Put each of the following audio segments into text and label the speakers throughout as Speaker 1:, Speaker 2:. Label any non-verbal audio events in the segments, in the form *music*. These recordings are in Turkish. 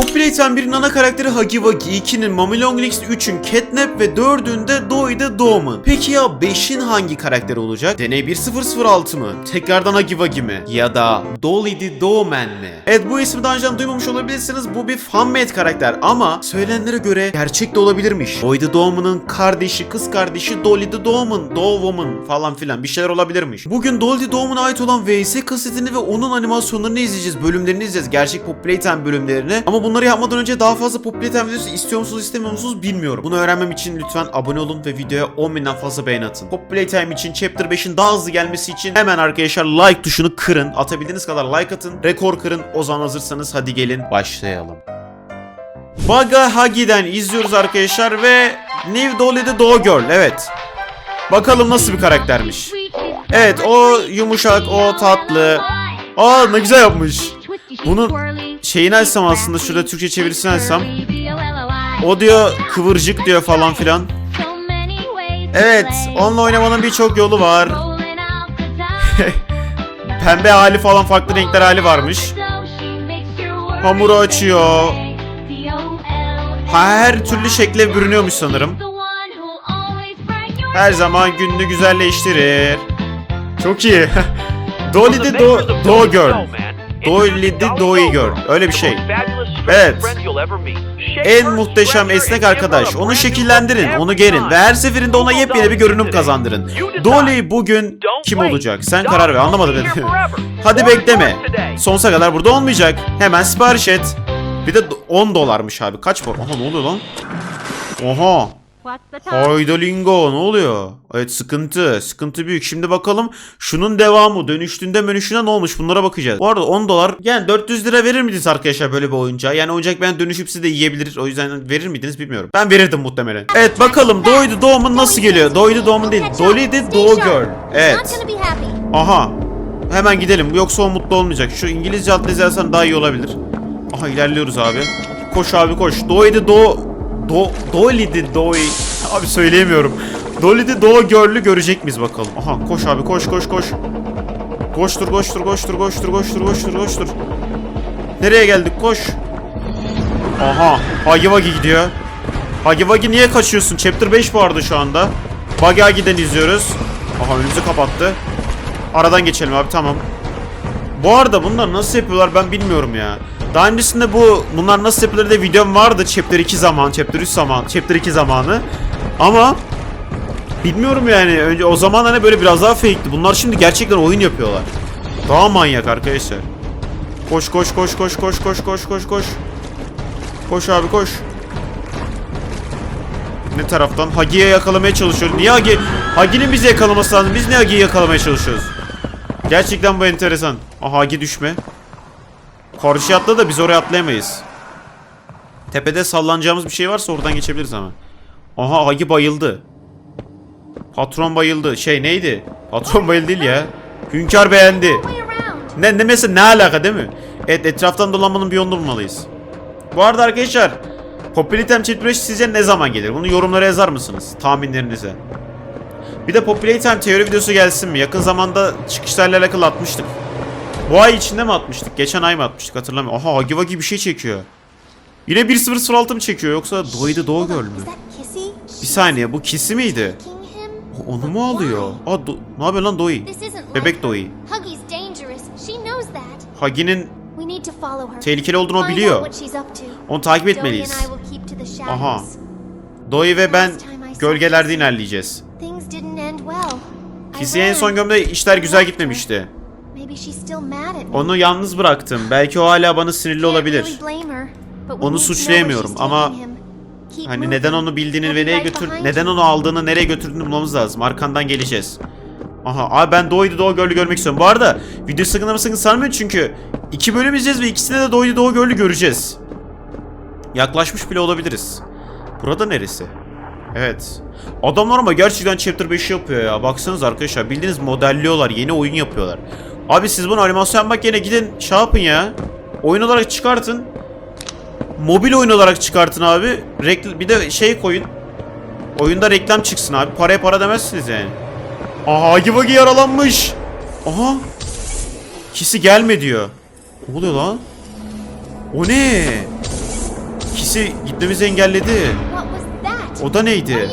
Speaker 1: Populate'den birinin ana karakteri Wuggy, 2'nin Mummy Longlegs, 3'ün Catnap ve 4'ün de Doy'de Doğman. Peki ya 5'in hangi karakteri olacak? Deney 1006 mı? Tekrardan Wuggy mi? Ya da Dolly Dawman mi? Evet bu ismi daha önceden duymamış olabilirsiniz. Bu bir fanmade karakter ama söylenenlere göre gerçek de olabilirmiş. Doy the Dawman'ın kardeşi, kız kardeşi Dolly the Dawman, Dow Woman falan filan bir şeyler olabilirmiş. Bugün Dolly the Dawman'a ait olan VS kasetini ve onun animasyonlarını izleyeceğiz. Bölümlerini izleyeceğiz. Gerçek Populate bölümlerini. Ama bunları yapmadan önce daha fazla Populate videosu istiyor musunuz istemiyor musunuz bilmiyorum. Bunu öğrenmem için lütfen abone olun ve videoya 10 binden fazla beğeni atın. Populate Time için Chapter 5'in daha hızlı gelmesi için hemen arkadaşlar like tuşunu kırın. Atabildiğiniz kadar like atın. Rekor kırın. O zaman hazırsanız hadi gelin başlayalım. Baga Hagi'den izliyoruz arkadaşlar ve New Dolly the Doll Girl. Evet. Bakalım nasıl bir karaktermiş. Evet o yumuşak, o tatlı. Aa ne güzel yapmış. Bunun şeyini açsam aslında şurada Türkçe çevirisini açsam. O diyor kıvırcık diyor falan filan. Evet onunla oynamanın birçok yolu var. *laughs* Pembe hali falan farklı renkler hali varmış. Hamuru açıyor. Her türlü şekle bürünüyormuş sanırım. Her zaman gününü güzelleştirir. Çok iyi. *laughs* Dolly the Do, Do Girl. Dolly the Doy Girl. Öyle bir şey. Evet. En muhteşem esnek arkadaş. Onu şekillendirin, onu gerin ve her seferinde ona yepyeni bir görünüm kazandırın. Dolly bugün kim olacak? Sen karar ver. Anlamadım dedi. *laughs* Hadi bekleme. Sonsuza kadar burada olmayacak. Hemen sipariş et. Bir de 10 dolarmış abi. Kaç para? Aha ne oluyor lan? Oha. Hayda lingo ne oluyor? Evet sıkıntı. Sıkıntı büyük. Şimdi bakalım şunun devamı dönüştüğünde menüşüne ne olmuş bunlara bakacağız. Bu arada 10 dolar yani 400 lira verir miydiniz arkadaşlar böyle bir oyuncağa? Yani oyuncak ben dönüşüp siz de yiyebilir. O yüzden verir miydiniz bilmiyorum. Ben verirdim muhtemelen. Evet bakalım Doydu Doğum'un nasıl geliyor? Doydu Doğum'un değil. Dolly the Dough Girl. Evet. Aha. Hemen gidelim. Yoksa o mutlu olmayacak. Şu İngilizce adlı yazarsan daha iyi olabilir. Aha ilerliyoruz abi. Koş abi koş. Doydu Do... Do... The Doy... Abi söyleyemiyorum. Dolly the Do Girl'ü görecek miyiz bakalım. Aha koş abi koş koş koş. Koştur koştur koştur koştur koştur koştur koştur. Nereye geldik koş. Aha. Hagi Wagi gidiyor. Hagi Wagi niye kaçıyorsun? Chapter 5 bu arada şu anda. Hagi Wagi'den izliyoruz. Aha önümüzü kapattı. Aradan geçelim abi tamam. Bu arada bunlar nasıl yapıyorlar ben bilmiyorum ya. Daha öncesinde bu bunlar nasıl yapılır diye videom vardı Chapter 2 zaman, Chapter 3 zaman, Chapter 2 zamanı. Ama bilmiyorum yani önce o zaman hani böyle biraz daha fake'ti. Bunlar şimdi gerçekten oyun yapıyorlar. Daha manyak arkadaşlar. Koş koş koş koş koş koş koş koş koş. Koş abi koş. Ne taraftan? Hagi'ye yakalamaya çalışıyor. Niye Hagi? Hagi'nin bizi yakalaması lazım. Biz niye Hagi'yi yakalamaya çalışıyoruz? Gerçekten bu enteresan. Aha Hagi düşme. Karşıya atla da biz oraya atlayamayız. Tepede sallanacağımız bir şey varsa oradan geçebiliriz ama. Aha Hagi bayıldı. Patron bayıldı. Şey neydi? Patron bayıldı değil ya. Hünkar beğendi. Ne, ne mesela ne alaka değil mi? Evet etraftan dolanmanın bir yolunu bulmalıyız. Bu arada arkadaşlar Populatem Chapter sizce ne zaman gelir? Bunu yorumlara yazar mısınız? Tahminlerinize. Bir de Populatem teori videosu gelsin mi? Yakın zamanda çıkışlarla alakalı atmıştık. Bu ay içinde mi atmıştık? Geçen ay mı atmıştık hatırlamıyorum. Aha Hagi Wagi bir şey çekiyor. Yine 1006 mı çekiyor yoksa Doydu Doğu Göl mü? Bir saniye bu kisi miydi? Onu mu alıyor? Aa, ne yapıyor lan Doi? Bebek
Speaker 2: that.
Speaker 1: Hagi'nin tehlikeli olduğunu biliyor. Onu takip etmeliyiz. Aha. Doi ve ben gölgelerde ilerleyeceğiz.
Speaker 2: Things didn't end well. I
Speaker 1: Kisi'ye en son gömde işler güzel gitmemişti. Onu yalnız bıraktım. Belki o hala bana sinirli olabilir. Onu suçlayamıyorum ama Hani neden onu bildiğini nereye götür neden onu aldığını nereye götürdüğünü bulmamız lazım. Arkandan geleceğiz. Aha abi ben Doğu'yu Doğu Gölü görmek istiyorum. Bu arada video sakın sarmayın çünkü iki bölüm izleyeceğiz ve ikisinde de Doğu'yu Doğu Gölü göreceğiz. Yaklaşmış bile olabiliriz. Burada neresi? Evet. Adamlar ama gerçekten Chapter 5 yapıyor ya. Baksanız arkadaşlar bildiğiniz modelliyorlar. Yeni oyun yapıyorlar. Abi siz bunu animasyon yapmak yerine gidin şey yapın ya. Oyun olarak çıkartın. Mobil oyun olarak çıkartın abi. Rekl- bir de şey koyun. Oyunda reklam çıksın abi. Paraya para demezsiniz yani. Aha Hagi yaralanmış. Aha. Kisi gelme diyor. Ne oluyor lan? O ne? Kisi gitmemizi engelledi. O da neydi?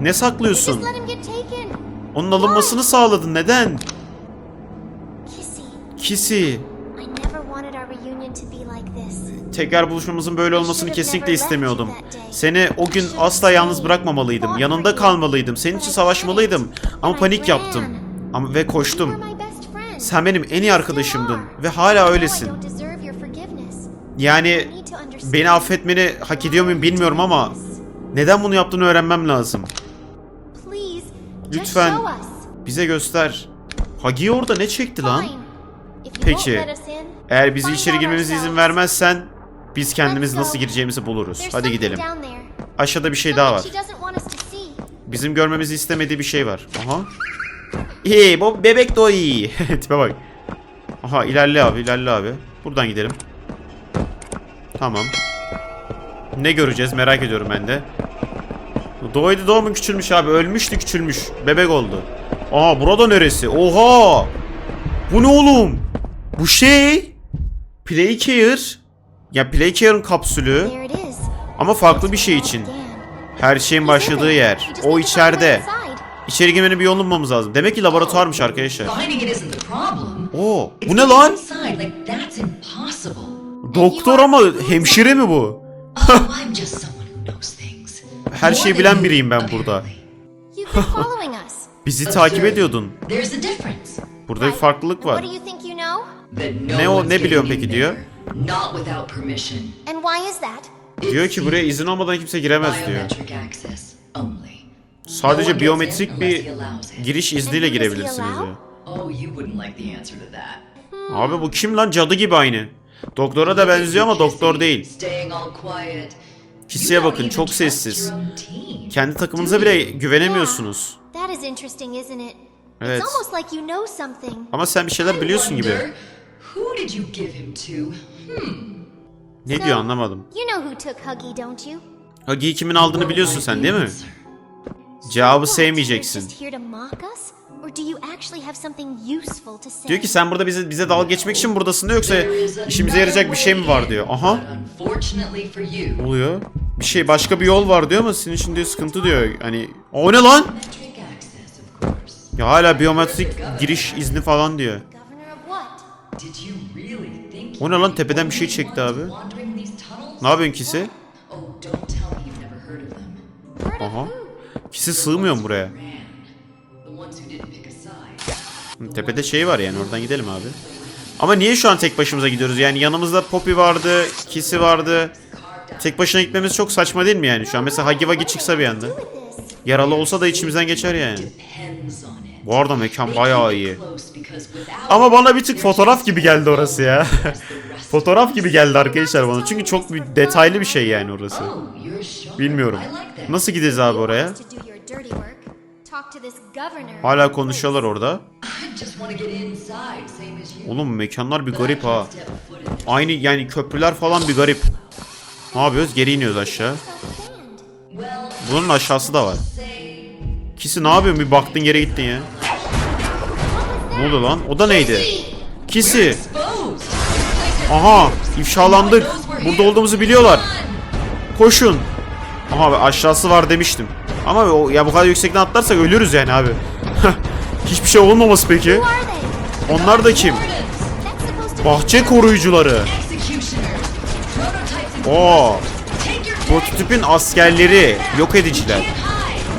Speaker 1: Ne saklıyorsun? Onun alınmasını sağladın. Neden?
Speaker 2: This.
Speaker 1: Tekrar buluşmamızın böyle olmasını kesinlikle istemiyordum. Seni o gün asla yalnız bırakmamalıydım. Yanında kalmalıydım. Senin için savaşmalıydım. Ama panik yaptım. Ama ve koştum. Sen benim en iyi arkadaşımdın ve hala öylesin. Yani beni affetmeni hak ediyor muyum bilmiyorum ama neden bunu yaptığını öğrenmem lazım. Lütfen. Bize göster. Hagi orada ne çekti lan? Peki. Eğer bizi içeri girmemize izin vermezsen biz kendimiz nasıl gireceğimizi buluruz. Hadi gidelim. Aşağıda bir şey daha var. Bizim görmemizi istemediği bir şey var. Aha. İyi bu bebek de o iyi. *laughs* Tipe bak. Aha ilerle abi ilerle abi. Buradan gidelim. Tamam. Ne göreceğiz merak ediyorum ben de. Doğuydu doğumun küçülmüş abi. Ölmüştü küçülmüş. Bebek oldu. Aa burada neresi? Oha! Bu ne oğlum? Bu şey... Playcare. Ya Playcare'ın kapsülü. Ama farklı bir şey için. Her şeyin başladığı yer. O içeride. İçeri girmenin bir yolunu bulmamız lazım. Demek ki laboratuvarmış arkadaşlar. Oo, bu ne lan? Doktor ama hemşire mi bu?
Speaker 3: Oh.
Speaker 1: Her şeyi bilen biriyim ben burada. Bizi takip ediyordun. Burada bir farklılık var. Ne o- ne biliyorsun peki diyor?
Speaker 3: there, Not without permission.
Speaker 2: And why is that?
Speaker 1: Diyor ki buraya izin olmadan kimse giremez diyor.
Speaker 3: Biometric access only.
Speaker 1: Sadece biyometrik bir giriş izniyle girebilirsiniz diyor.
Speaker 3: Oh, you wouldn't like the answer to that.
Speaker 1: Abi bu kim lan? Cadı gibi aynı. Doktora da benziyor ama doktor değil.
Speaker 3: Staying all quiet.
Speaker 1: Kisiye
Speaker 3: You don't
Speaker 1: bakın çok sessiz. Kendi takımınıza bile güvenemiyorsunuz.
Speaker 2: That is interesting, isn't it?
Speaker 1: Evet.
Speaker 2: It's almost like you know something.
Speaker 1: Ama sen bir şeyler biliyorsun gibi.
Speaker 3: Who did you give him to?
Speaker 1: Ne diyor anlamadım.
Speaker 2: You know who took Huggy, don't you?
Speaker 1: Hagi'yi kimin aldığını biliyorsun sen değil mi? Cevabı sevmeyeceksin. Diyor ki sen burada bize bize dalga geçmek için buradasın da yoksa işimize yarayacak bir şey mi var diyor. Aha. Oluyor? Bir şey başka bir yol var diyor ama senin için diyor sıkıntı diyor. Hani o ne lan? Ya hala biyometrik giriş izni falan diyor. O ne lan tepeden bir şey çekti abi. Ne yapıyorsun kisi? Aha. Kisi sığmıyor buraya? Tepede şey var yani oradan gidelim abi. Ama niye şu an tek başımıza gidiyoruz? Yani yanımızda Poppy vardı, Kisi vardı. Tek başına gitmemiz çok saçma değil mi yani şu an? Mesela Hagi Wagi çıksa bir anda. Yaralı olsa da içimizden geçer yani. Bu arada mekan bayağı iyi. Ama bana bir tık fotoğraf gibi geldi orası ya. *laughs* fotoğraf gibi geldi arkadaşlar bana. Çünkü çok bir detaylı bir şey yani orası.
Speaker 3: Oh?
Speaker 1: Bilmiyorum. Nasıl gideceğiz abi oraya? Hala konuşuyorlar orada. *laughs* Oğlum mekanlar bir garip ha. Aynı yani köprüler falan bir garip. Ne yapıyoruz? Geri iniyoruz aşağı. Bunun aşağısı da var. Kisi ne yapıyorsun? Bir baktın yere gittin ya. Ne oldu lan? O da neydi? Kisi. Aha ifşalandık. Burada olduğumuzu biliyorlar. Koşun. Aha aşağısı var demiştim. Ama o ya bu kadar yüksekten atlarsak ölürüz yani abi. Hiçbir şey olmaması peki. Onlar da kim? Bahçe koruyucuları. Oo. Prototipin askerleri, yok ediciler.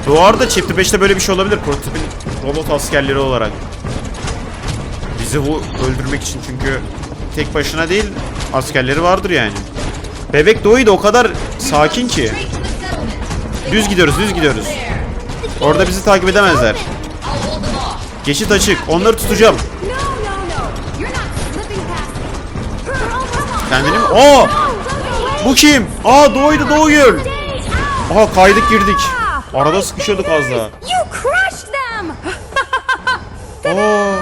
Speaker 1: Bu arada Chapter 5'te böyle bir şey olabilir. Prototipin robot askerleri olarak. Bizi bu öldürmek için çünkü tek başına değil askerleri vardır yani. Bebek Doğu'yu o kadar sakin ki. Düz gidiyoruz, düz gidiyoruz. Orada bizi takip edemezler. Geçit açık. Onları tutacağım. Kendini mi?
Speaker 2: Away.
Speaker 1: Bu kim? Aa Doğu'ydu Doğu Gül. Aha kaydık girdik. Arada sıkışıyorduk az daha.
Speaker 4: You crushed them! *laughs*
Speaker 1: Aa,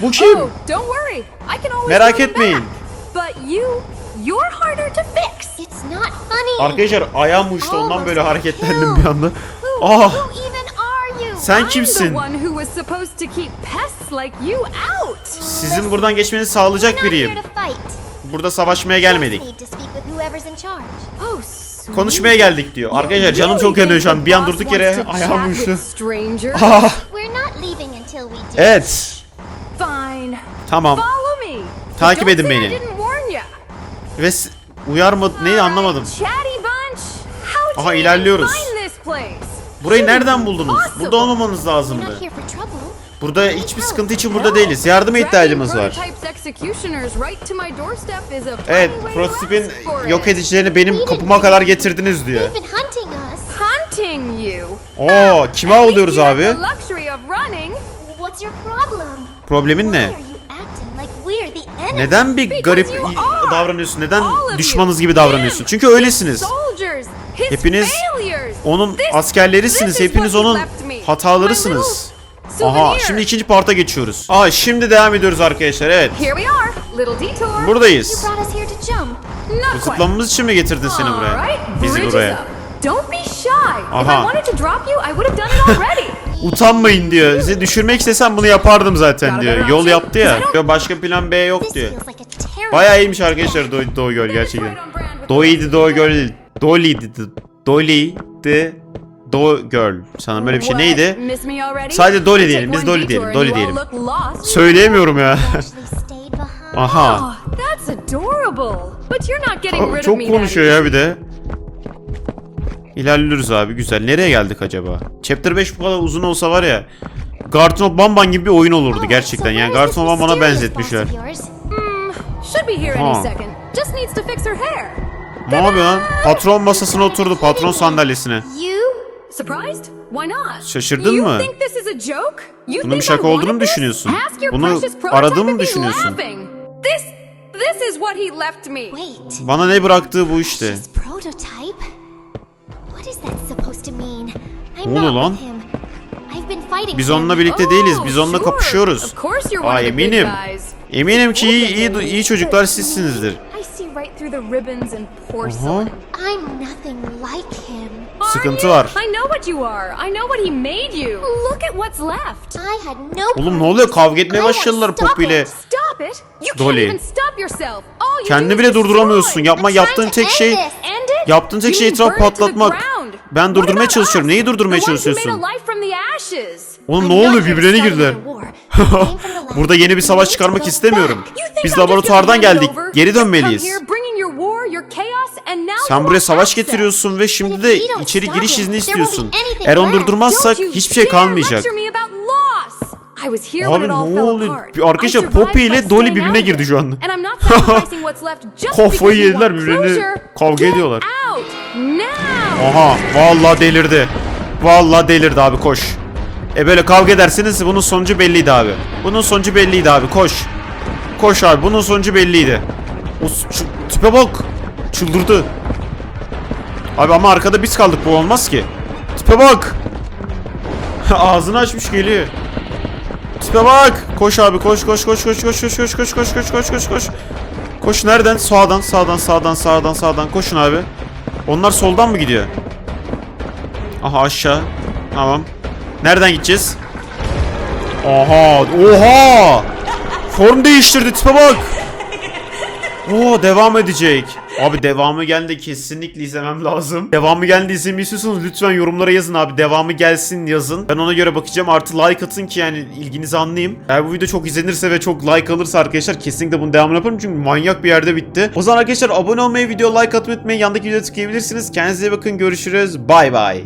Speaker 1: bu kim?
Speaker 4: Oh, don't worry. I can always
Speaker 1: Merak etmeyin.
Speaker 4: But you, you're harder to fix.
Speaker 2: It's not funny.
Speaker 1: Arkadaşlar ayağım uçtu ondan böyle hareketlendim bir anda.
Speaker 2: Who,
Speaker 1: Ah sen
Speaker 4: I'm
Speaker 1: kimsin?
Speaker 4: the one who was supposed to keep pests like you out.
Speaker 1: Sizin buradan geçmenizi sağlayacak biriyim. Burada savaşmaya gelmedik. Konuşmaya geldik diyor. Arkadaşlar canım çok yanıyor şu an. Bir an durduk yere ayağım uyuştu. Ah. Evet. Tamam. Takip edin beni. Ve uyarmadı neyi anlamadım. Aha ilerliyoruz. Burayı nereden buldunuz? Burada olmamanız lazımdı. Burada hiçbir sıkıntı için burada değiliz. Yardıma ihtiyacımız var. Evet, prototipin yok edicilerini benim kapıma kadar getirdiniz diyor. Oo, kime
Speaker 4: oluyoruz
Speaker 1: abi? Problemin ne? Neden bir garip davranıyorsun? Neden düşmanız gibi davranıyorsun? Çünkü öylesiniz. Hepiniz onun askerlerisiniz. Hepiniz onun hatalarısınız. Aha şimdi ikinci parta geçiyoruz. Aa şimdi devam ediyoruz arkadaşlar evet. Buradayız.
Speaker 4: Bu
Speaker 1: zıplamamız için mi getirdin seni buraya? Bizi buraya. Aha. *laughs* Utanmayın diyor. Sizi düşürmek istesem bunu yapardım zaten diyor. Yol yaptı ya. Başka plan B yok diyor. Bayağı iyiymiş arkadaşlar Doğu, Doğu Göl gerçekten. Doğu Doğu Göl değil. Dolly'di. Dolly'di. Do Girl sanırım böyle bir şey. Neydi? Sadece Dolly diyelim. Biz Dolly diyelim. Dolly diyelim. Söyleyemiyorum ya. Aha.
Speaker 4: O, oh,
Speaker 1: çok konuşuyor ya bir de. İlerliyoruz abi güzel. Nereye geldik acaba? Chapter 5 bu kadar uzun olsa var ya. Garton of Bamban gibi bir oyun olurdu gerçekten. Yani Garton of Bamban'a benzetmişler.
Speaker 4: Ha.
Speaker 1: Ne yapıyor lan? Patron masasına oturdu. Patron sandalyesine.
Speaker 4: Surprised? Why not?
Speaker 1: Şaşırdın mı? Bunun bir şaka olduğunu mu düşünüyorsun? Bunu aradığımı mı düşünüyorsun?
Speaker 4: This, this is what he left me.
Speaker 2: Wait.
Speaker 1: Bana ne bıraktığı bu işte. Ne
Speaker 2: oldu
Speaker 1: lan? Biz onunla birlikte değiliz. Biz onunla kapışıyoruz. Aa eminim. Eminim ki iyi, iyi, iyi çocuklar sizsinizdir.
Speaker 4: Oha.
Speaker 1: Sıkıntı var. Oğlum ne oluyor? Kavga etmeye başladılar Poppy ile. Dolly.
Speaker 4: Kendini
Speaker 1: bile durduramıyorsun. Yapma
Speaker 2: şey
Speaker 1: yaptığın tek şey yaptığın tek şey
Speaker 4: etraf
Speaker 1: patlatmak. Ben durdurmaya çalışıyorum. Neyi durdurmaya çalışıyorsun? Oğlum ne oluyor? Birbirlerine girdiler. *laughs* Burada yeni bir savaş çıkarmak istemiyorum. Biz laboratuvardan geldik. Geri dönmeliyiz. Sen buraya savaş getiriyorsun ve şimdi de içeri giriş izni istiyorsun. Eğer onu durdurmazsak hiçbir şey kalmayacak. Abi ne oluyor? Arkadaşlar Poppy ile Dolly birbirine girdi şu anda. Kafayı yediler
Speaker 4: birbirini
Speaker 1: kavga ediyorlar. Aha valla delirdi. Valla delirdi abi koş. E böyle kavga edersiniz bunun sonucu belliydi abi. Bunun sonucu belliydi abi koş. Koş abi bunun sonucu belliydi. O tipe bak. Çıldırdı. Abi ama arkada biz kaldık bu olmaz ki. Tipe bak. Ağzını açmış geliyor. Tipe bak. Koş abi koş koş koş koş koş koş koş koş koş koş koş koş koş. Koş nereden? Sağdan sağdan sağdan sağdan sağdan koşun abi. Onlar soldan mı gidiyor? Aha aşağı. Tamam. Nereden gideceğiz? Oha! Oha! Form değiştirdi tipe bak. Oo devam edecek. Abi devamı geldi kesinlikle izlemem lazım. Devamı geldi izlemeyi lütfen yorumlara yazın abi. Devamı gelsin yazın. Ben ona göre bakacağım. Artı like atın ki yani ilginizi anlayayım. Eğer bu video çok izlenirse ve çok like alırsa arkadaşlar kesinlikle bunun devamını yaparım. Çünkü manyak bir yerde bitti. O zaman arkadaşlar abone olmayı, video like atmayı. Yandaki videoya tıklayabilirsiniz. Kendinize iyi bakın. Görüşürüz. Bay bay.